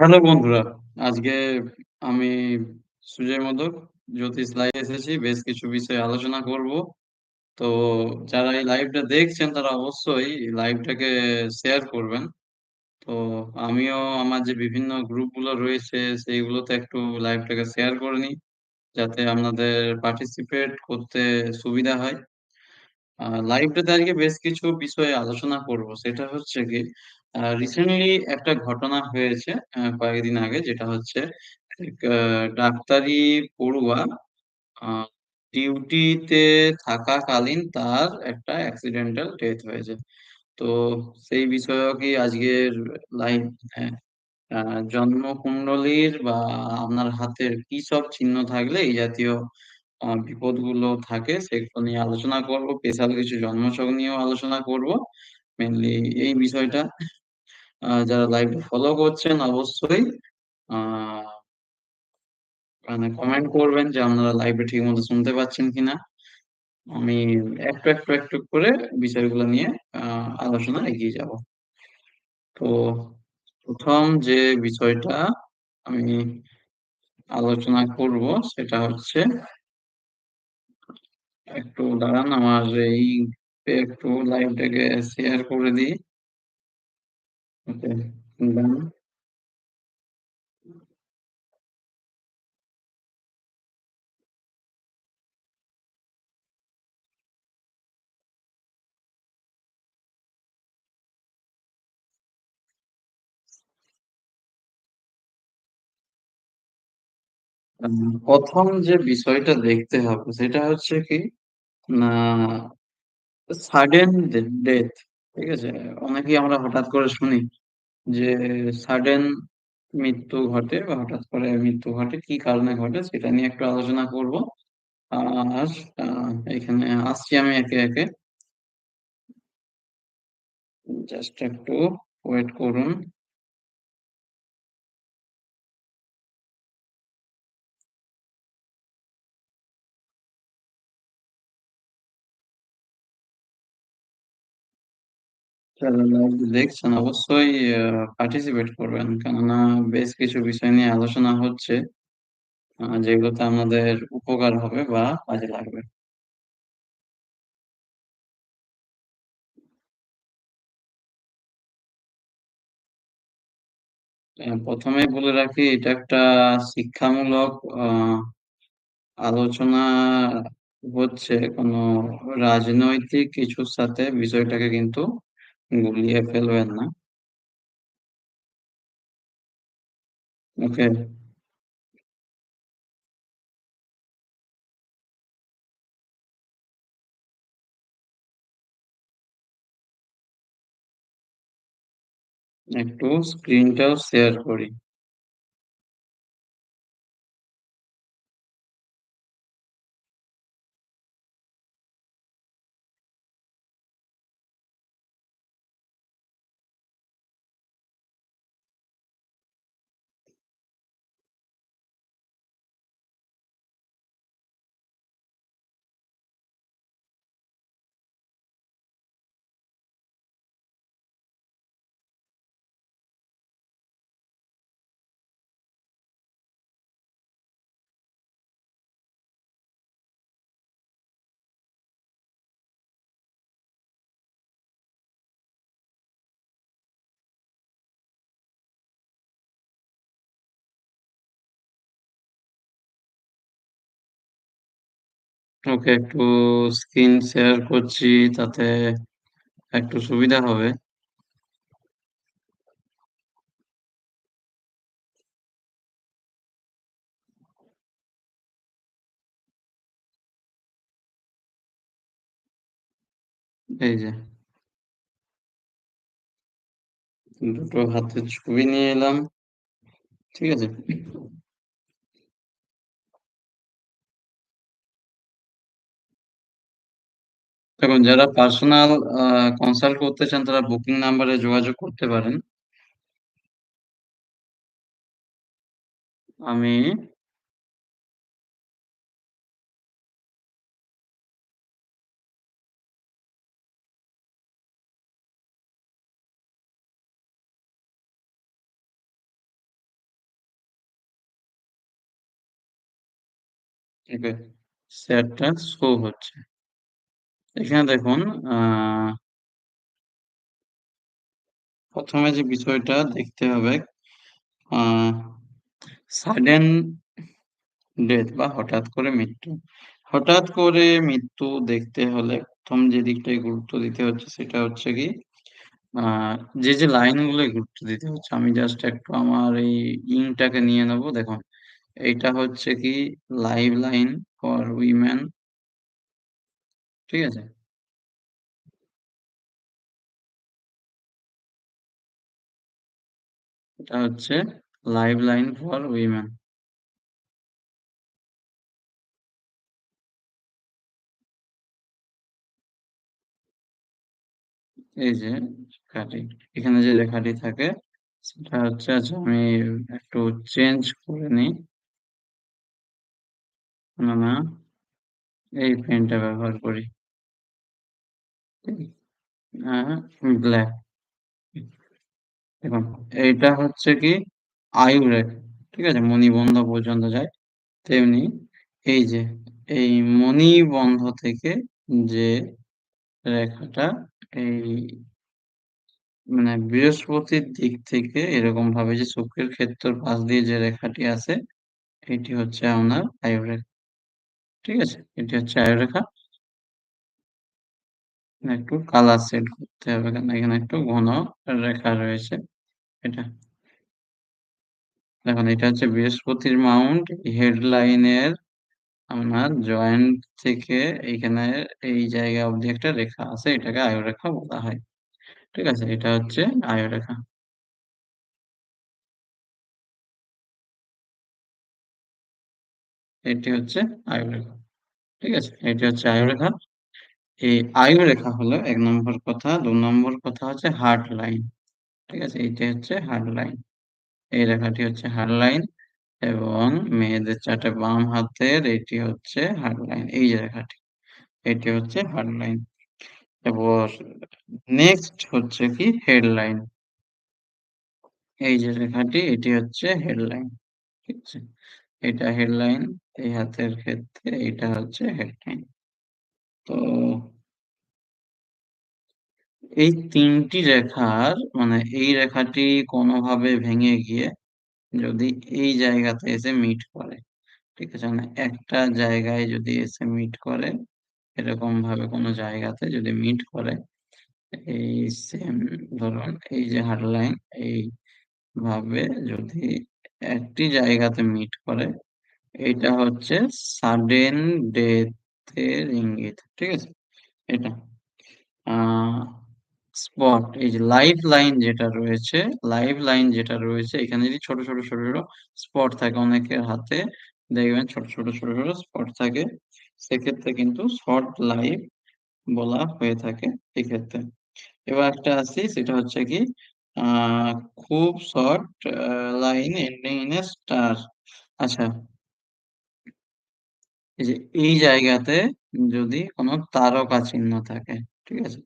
Hello বন্ধুরা, আজকে আমি সুজয় মোদক জ্যোতিষ লাইভে এসেছি। বেশ কিছু বিষয়ে আলোচনা করব। তো যারা এই লাইভটা দেখছেন তারা অবশ্যই লাইভটাকে শেয়ার করবেন। তো আমিও আমার যে বিভিন্ন গ্রুপগুলো রয়েছে সেইগুলোতে একটু লাইভটাকে শেয়ার করে নিই। যাতে আপনাদের পার্টিসিপেট করতে সুবিধা হয়। লাইভটাতে আজকে বেশ কিছু বিষয়ে আলোচনা করব। সেটা হচ্ছে কি রিসেন্টলি একটা ঘটনা হয়েছে আ কয়েকদিন আগে যেটা হচ্ছে এক আ ডাক্তারি পড়ুয়া ডিউটিতে থাকাকালীন তার একটা অ্যাক্সিডেন্টাল ডেথ হয়েছে। তো সেই বিষয়েও কি আজকের লাইভ হ্যাঁ, আ জন্মকুণ্ডলীর বা আপনার হাতের কি সব চিহ্ন থাকলে এই জাতীয় বিপদগুলো থাকে সেগুলো নিয়ে আলোচনা করব। স্পেশাল কিছু জন্মছক নিয়েও আলোচনা করব। মেইনলি এই বিষয়টা যারা লাইভটা ফলো করছেন অবশ্যই মানে কমেন্ট করবেন যে আপনারা লাইভে ঠিক মতো শুনতে পাচ্ছেন কিনা। আমি একটু, একটু, একটু করে বিষয়গুলো নিয়ে আলোচনা এগিয়ে যাব। তো প্রথম যে বিষয়টা আমি আলোচনা করব সেটা হচ্ছে একটু দাঁড়ান আমার এই একটু লাইভটাকে শেয়ার করে দিই। ১ম যে বিষয়টা দেখতে হবে সেটা হচ্ছে কি না সাডেন ডেথ, ঠিক আছে? অনেকেই আমরা হঠাৎ করে শুনি যে সাডেন মৃত্যু ঘটে বা হঠাৎ করে মৃত্যু ঘটে, কি কারণে ঘটে সেটা নিয়ে একটু আলোচনা করব। আর এখানে আসছি আমি একে, একে। জাস্ট একটু ওয়েট করুন। দেখছেন অবশ্যই পার্টিসিপেট করবেন। কেননা বেশ কিছু বিষয় নিয়ে আলোচনা হচ্ছে যেগুলোতে আমাদের উপকার হবে বা কাজে লাগবে। ১ম বলে রাখি, এটা একটা শিক্ষামূলক আলোচনা হচ্ছে কোনো রাজনৈতিক কিছুর সাথে বিষয়টাকে কিন্তু গুলিয়ে ফেলবেন না। ওকে? একটু স্ক্রিনটাও শেয়ার করি। ওকে, একটু স্ক্রিন শেয়ার করছি, তাতে একটু সুবিধা হবে। এই যে দুটো হাতের ছবি নিয়ে এলাম। ঠিক আছে? দেখুন, যারা পার্সোনাল কনসাল্ট করতে চান, তারা বুকিং নাম্বারে যোগাযোগ করতে পারেন। আমি শেয়ারটা শো হচ্ছে। এখানে দেখুন ১ম যে বিষয়টা দেখতে হবে সাডেন ডেথ বা হঠাৎ করে মৃত্যু। হঠাৎ করে মৃত্যু দেখতে হলে প্রথম যে দিকটায় গুরুত্ব দিতে হচ্ছে সেটা হচ্ছে কি যে, যে লাইনগুলোয় গুরুত্ব দিতে হচ্ছে আমি জাস্ট একটু আমার এই ইঙ্কটাকে নিয়ে নেব। দেখুন এইটা হচ্ছে কি লাইভ লাইন ফর উইমেন ঠিক আছে? এটা হচ্ছে লাইভ লাইন ফর উইমেন। এই যে লেখাটি, এখানে যে লেখাটি থাকে সেটা হচ্ছে আচ্ছা আমি একটু চেঞ্জ করে নিই। না, এই পেনটা ব্যবহার করি। A black. দেখুন এইটা হচ্ছে কি আয়ু। ঠিক আছে? মণিবন্ধ পর্যন্ত যায়। তেমনি এই যে এই মণিবন্ধ থেকে যে রেখাটা এই মানে বৃহস্পতির দিক থেকে এরকমভাবে যে শুক্রের ক্ষেত্রের পাশ দিয়ে যে রেখাটি আছে, এটি হচ্ছে আপনার আয়ুরেখা। ঠিক আছে? এটি হচ্ছে আয়ুরেখা। একটু কালার সেট করতে হবে। কারণ এখানে একটু ঘন রেখা রয়েছে। এটা। দেখুন, এটা হচ্ছে বৃহস্পতির মাউন্ট হেডলাইনের আপনার জয়েন্ট থেকে এইখানে এই জায়গা অবধি একটা রেখা আছে। এটাকে আয়ুরেখা বলা হয়। ঠিক আছে? এটা হচ্ছে আয়ুরেখা। এটি হচ্ছে আয়ুরেখা। ঠিক আছে? এটি হচ্ছে আয়ুরেখা। এই আয়ুরেখা হলো ১ নম্বর কথা। ২ নম্বর কথা হচ্ছে হার্ট লাইন। ঠিক আছে? এইটা হচ্ছে হার্ট লাইন। এই রেখাটি হচ্ছে হার্ট লাইন এবং মেয়েদের চার্টে বাম হাতের এটি হচ্ছে হার্ট লাইন। এই যে রেখাটি। এটি হচ্ছে হার্ট লাইন। এবার নেক্সট হচ্ছে কি হেডলাইন। এই যে রেখাটি এটি হচ্ছে হেডলাইন। ঠিক আছে? এটা হেডলাইন, এই হাতের ক্ষেত্রে এটা হচ্ছে হেডলাইন। তো এই তিনটি রেখার মানে এই রেখাটি কোনোভাবে ভেঙে গিয়ে যদি এই জায়গাতে এসে মিট করে, ঠিক আছে? মানে একটা জায়গায় যদি এসে মিট করে, এরকম ভাবে কোনো জায়গাতে যদি মিট করে, এই সেম ধরুন এই যে হার্ট লাইন এইভাবে যদি একটি জায়গাতে মিট করে, এটা হচ্ছে সাডেন ডেথ এর ইঙ্গিত। ঠিক আছে? এটা। আ স্পট এই যে লাইভ লাইন যেটা রয়েছে, লাইভ লাইন যেটা রয়েছে এখানে যদি ছোট, ছোট, ছোট, ছোট স্পট থাকে অনেকের হাতে দেখবেন ছোট, ছোট, ছোট, ছোট স্পট থাকে। সেক্ষেত্রে কিন্তু শর্ট লাইভ বলা হয়ে থাকে এক্ষেত্রে। এবার একটা আসি সেটা হচ্ছে কি খুব short line ending in a star. আচ্ছা। এই যে এই জায়গাতে যদি কোনো তারকা চিহ্ন থাকে, ঠিক আছে?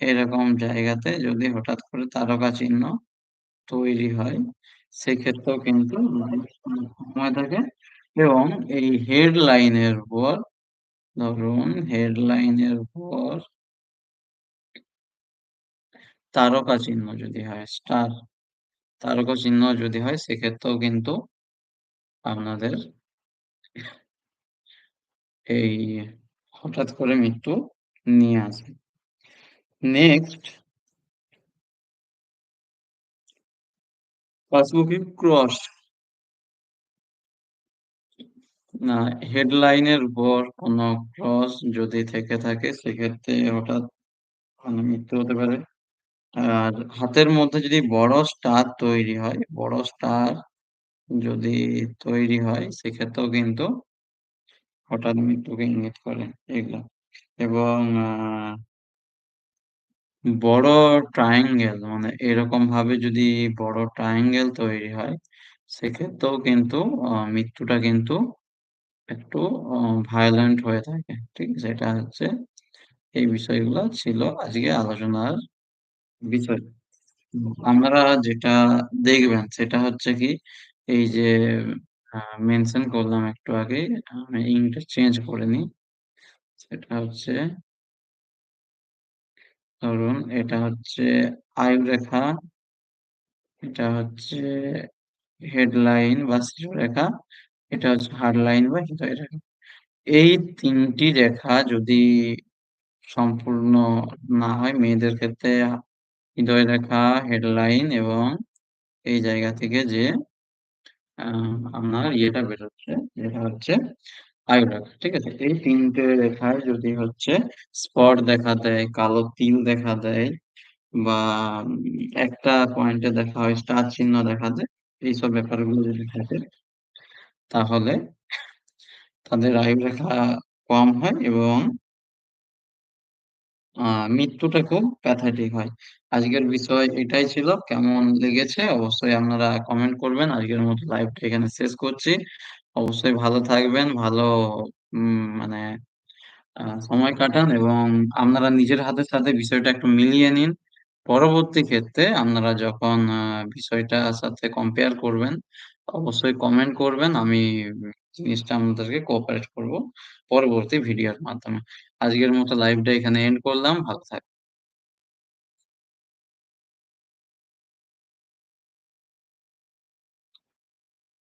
এরকম জায়গাতে যদি হঠাৎ করে তারকা চিহ্ন তৈরি হয়, সেক্ষেত্রেও কিন্তু সময় থাকে এবং এই হেডলাইনের উপর ধরুন হেডলাইনের উপর তারকা চিহ্ন যদি হয়, স্টার তারকা চিহ্ন যদি হয় সেক্ষেত্রেও কিন্তু আপনাদের এই হঠাৎ করে মৃত্যু নিয়ে আসে। নেক্সট পাঁচমুখী ক্রস। না হেডলাইনের উপর কোনো ক্রস যদি থেকে থাকে সেক্ষেত্রে হঠাৎ মানে মৃত্যু হতে পারে। আর হাতের মধ্যে যদি বড় স্টার তৈরি হয়, বড় স্টার যদি তৈরি হয় সেক্ষেত্রেও কিন্তু হঠাৎ মৃত্যুকে ইঙ্গিত করে এগুলা। এবং বড় ট্রায়াঙ্গেল মানে এরকমভাবে যদি বড় ট্রায়াঙ্গেল তৈরি হয়, সেক্ষেত্রেও কিন্তু মৃত্যুটা কিন্তু একটু ভায়োলেন্ট হয়ে থাকে। ঠিক আছে? এটা হচ্ছে এই বিষয়গুলো ছিল আজকে আলোচনার বিষয়। আমরা যেটা দেখবেন সেটা হচ্ছে কি এই যে মেনশন করলাম একটু আগেই। আমি ইঙ্কটা চেঞ্জ করে নিই। সেটা হচ্ছে ধরুন এটা হচ্ছে আয়ু রেখা। এটা হচ্ছে হেডলাইন বা রেখা এটা হচ্ছে হার্ডলাইন বা হৃদয় রেখা। এই তিনটি রেখা যদি সম্পূর্ণ না হয় মেয়েদের ক্ষেত্রে হৃদয় রেখা, হেডলাইন এবং এই জায়গা থেকে যে আপনার ইয়েটা বেরোচ্ছে, যেটা হচ্ছে আয়ু ঠিক আছে? এই ৩ টে রেখায় যদি হচ্ছে স্পট দেখা দেয়, কালো তিল দেখা দেয় বা একটা পয়েন্টে দেখা হয় স্টার চিহ্ন দেখা যায়, এইসব ব্যাপারগুলো যদি থাকে তাহলে তাদের আয়ু রেখা কম হয় এবং মৃত্যুটা খুব প্যাথেটিক হয়। আজকের বিষয় এটাই ছিল। কেমন লেগেছে অবশ্যই আপনারা কমেন্ট করবেন। আজকের মতো লাইভটা এখানে শেষ করছি। অবশ্যই ভালো থাকবেন, ভালো উম মানে সময় কাটান এবং আপনারা নিজের হাতের সাথে বিষয়টা একটু মিলিয়ে নিন। পরবর্তী ক্ষেত্রে আপনারা যখন আ বিষয়টার সাথে কম্পেয়ার করবেন, অবশ্যই কমেন্ট করবেন। আমি জিনিসটা আপনাদেরকে কোঅপারেট করব পরবর্তী ভিডিওর মাধ্যমে। আজকের মতো লাইভটা এখানে এন্ড করলাম। ভালো থাক